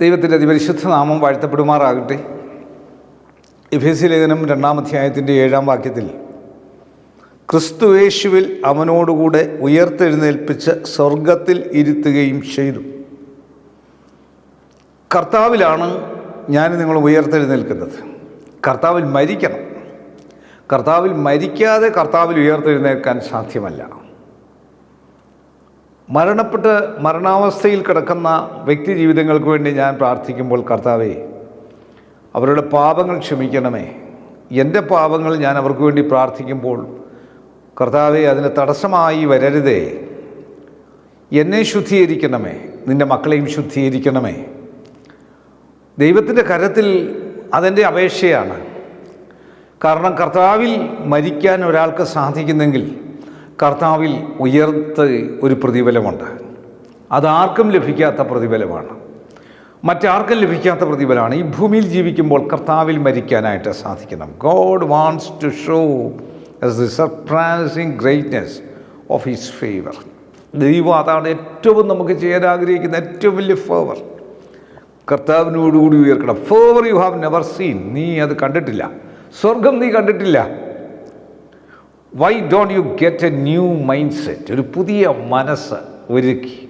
ദൈവത്തിന്റെ അതിപരിശുദ്ധ നാമം വാഴ്ത്തപ്പെടുമാറാകട്ടെ. എഫേസി ലേഖനം രണ്ടാം അധ്യായത്തിന്റെ ഏഴാം വാക്യത്തിൽ ക്രിസ്തുവേശുവിൽ അവനോടുകൂടെ ഉയർത്തെഴുന്നേൽപ്പിച്ച് സ്വർഗത്തിൽ ഇരുത്തുകയും ചെയ്തു. കർത്താവിലാണ് ഞാൻ നിങ്ങൾ ഉയർത്തെഴുന്നേൽക്കുന്നത്. കർത്താവിൽ മരിക്കണം. കർത്താവിൽ മരിക്കാതെ കർത്താവിൽ ഉയർത്തെഴുന്നേൽക്കാൻ സാധ്യമല്ല. മരണപ്പെട്ട് മരണാവസ്ഥയിൽ കിടക്കുന്ന വ്യക്തി ജീവിതങ്ങൾക്ക് വേണ്ടി ഞാൻ പ്രാർത്ഥിക്കുമ്പോൾ കർത്താവേ അവരുടെ പാപങ്ങൾ ക്ഷമിക്കണമേ. എന്റെ പാപങ്ങൾ ഞാൻ അവർക്ക് വേണ്ടി പ്രാർത്ഥിക്കുമ്പോൾ കർത്താവെ അതിന് തടസ്സമായി വരരുതേ. എന്നെ ശുദ്ധീകരിക്കണമേ നിന്റെ മക്കളെയും ശുദ്ധീകരിക്കണമേ. ദൈവത്തിന്റെ കരത്തിൽ അതെന്റെ അപേക്ഷയാണ്. കാരണം കർത്താവിൽ മരിക്കാൻ ഒരാൾക്ക് സാധിക്കുന്നെങ്കിൽ കർത്താവിൽ ഉയർത്ത് ഒരു പ്രതിഫലമുണ്ട്. അതാർക്കും ലഭിക്കാത്ത പ്രതിഫലമാണ്. മറ്റാർക്കും ലഭിക്കാത്ത പ്രതിഫലമാണ്. ഈ ഭൂമിയിൽ ജീവിക്കുമ്പോൾ കർത്താവിൽ മരിക്കാനായിട്ട് സാധിക്കണം. God wants to show us the surprising greatness of his favour ദൈവം അതാണ് ഏറ്റവും നമുക്ക് ചെയ്യാൻ ആഗ്രഹിക്കുന്ന ഏറ്റവും വലിയ ഫേവർ കർത്താവിനോടുകൂടി ഉയർക്കണം. Favour you have never seen നീ അത് കണ്ടിട്ടില്ല. സ്വർഗം നീ കണ്ടിട്ടില്ല. Why don't you get a new mindset ഒരു പുതിയ മനസ്സ് ഒരുക്കി.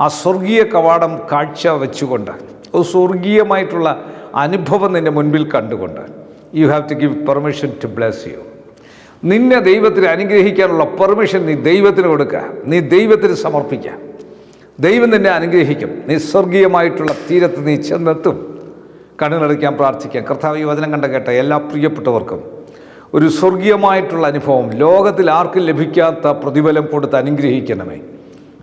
ആ സ്വർഗീയ കവാടം കാഴ്ച വെച്ചുകൊണ്ട് ഒരു സ്വർഗീയമായിട്ടുള്ള അനുഭവം നിന്റെ മുൻപിൽ കണ്ടുകൊണ്ട് you have to give permission to bless you നിന്നെ ദൈവത്തിന് അനുഗ്രഹിക്കാനുള്ള പെർമിഷൻ നീ ദൈവത്തിന് കൊടുക്കുക. നീ ദൈവത്തിന് സമർപ്പിക്കുക. ദൈവം നിന്നെ അനുഗ്രഹിക്കും. നീ സ്വർഗീയമായിട്ടുള്ള തീരത്ത് നീ ചെന്നെത്തും. കണ്ണുനടയ്ക്കാൻ പ്രാർത്ഥിക്കാം. കർത്താവ് ഈ വചനം കണ്ട കേട്ട എല്ലാ പ്രിയപ്പെട്ടവർക്കും ഒരു സ്വർഗീയമായിട്ടുള്ള അനുഭവം. ലോകത്തിൽ ആർക്കും ലഭിക്കാത്ത പ്രതിഫലം കൊടുത്ത് അനുഗ്രഹിക്കണമേ.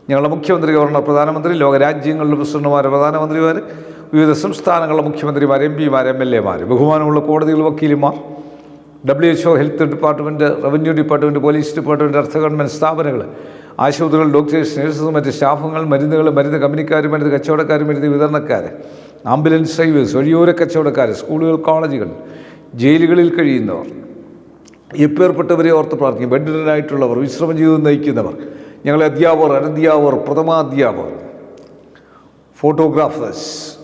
ഞങ്ങളുടെ മുഖ്യമന്ത്രി ഗവർണർ പ്രധാനമന്ത്രി ലോകരാജ്യങ്ങളിലെ പ്രസിഡന്റുമാർ പ്രധാനമന്ത്രിമാർ വിവിധ സംസ്ഥാനങ്ങളിലെ മുഖ്യമന്ത്രിമാർ എം പിമാർ എം എൽ എമാർ ബഹുമാനമുള്ള കോടതികൾ വക്കീലുമാർ W H O health department revenue department police department അർത്ഥ ഗവൺമെന്റ് സ്ഥാപനങ്ങൾ ആശുപത്രികൾ ഡോക്ടേഴ്സ് നഴ്സസ് മറ്റ് സ്റ്റാഫുകൾ മരുന്നുകൾ മരുന്ന് കമ്പനിക്കാർ മരുന്ന് കച്ചവടക്കാർ മരുന്ന് വിതരണക്കാർ ആംബുലൻസ് ഡ്രൈവേഴ്സ് വഴിയോര കച്ചവടക്കാർ സ്കൂളുകൾ കോളേജുകൾ ജയിലുകളിൽ കഴിയുന്നവർ. എപ്പേർപ്പെട്ടവരെ ഓർത്ത് പ്രാർത്ഥിക്കും. ബെഡിഡനായിട്ടുള്ളവർ വിശ്രമ ജീവിതം നയിക്കുന്നവർ ഞങ്ങളെ അധ്യാപകർ അനധ്യാപകർ പ്രഥമാധ്യാപകർ ഫോട്ടോഗ്രാഫേഴ്സ്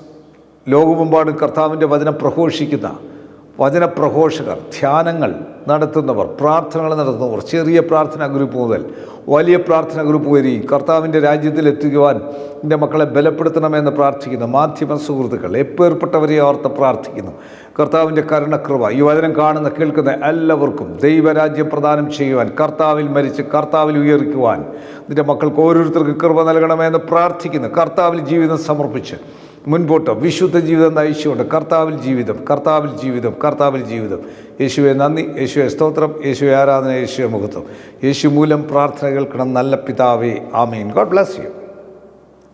ലോകമെമ്പാടും കർത്താവിന്റെ വചനം പ്രഘോഷിക്കുന്ന വചനപ്രഘോഷകർ ധ്യാനങ്ങൾ നടത്തുന്നവർ പ്രാർത്ഥനകൾ നടത്തുന്നവർ ചെറിയ പ്രാർത്ഥനാ ഗ്രൂപ്പ് മുതൽ വലിയ പ്രാർത്ഥനാ ഗ്രൂപ്പ് വരെയും കർത്താവിന്റെ രാജ്യത്തിൽ എത്തിക്കുവാൻ എന്റെ മക്കളെ ബലപ്പെടുത്തണമെന്ന് പ്രാർത്ഥിക്കുന്നു. മാധ്യമ സുഹൃത്തുക്കൾ എപ്പേർപ്പെട്ടവരെ ഓർത്ത് പ്രാർത്ഥിക്കുന്നു. കർത്താവിന്റെ കരുണകൃപ ഈ വചനം കാണുന്ന കേൾക്കുന്ന എല്ലാവർക്കും ദൈവരാജ്യം പ്രദാനം ചെയ്യുവാൻ കർത്താവിൽ മരിച്ച് കർത്താവിൽ ഉയർക്കുവാൻ നിന്റെ മക്കൾക്ക് ഓരോരുത്തർക്കും കൃപ നൽകണമെന്ന് പ്രാർത്ഥിക്കുന്നു. കർത്താവിൽ ജീവിതം സമർപ്പിച്ച് മുൻപോട്ട് വിശുദ്ധ ജീവിതം നയിച്ചുകൊണ്ട് കർത്താവിൽ ജീവിതം കർത്താവിൽ ജീവിതം കർത്താവിൽ ജീവിതം. യേശുവെ നന്ദി. യേശുവെ സ്തോത്രം. യേശുവെ ആരാധന. യേശുവെ മുഖത്വം യേശു മൂലം പ്രാർത്ഥന കേൾക്കണം നല്ല പിതാവേ. ആമീൻ. God bless you.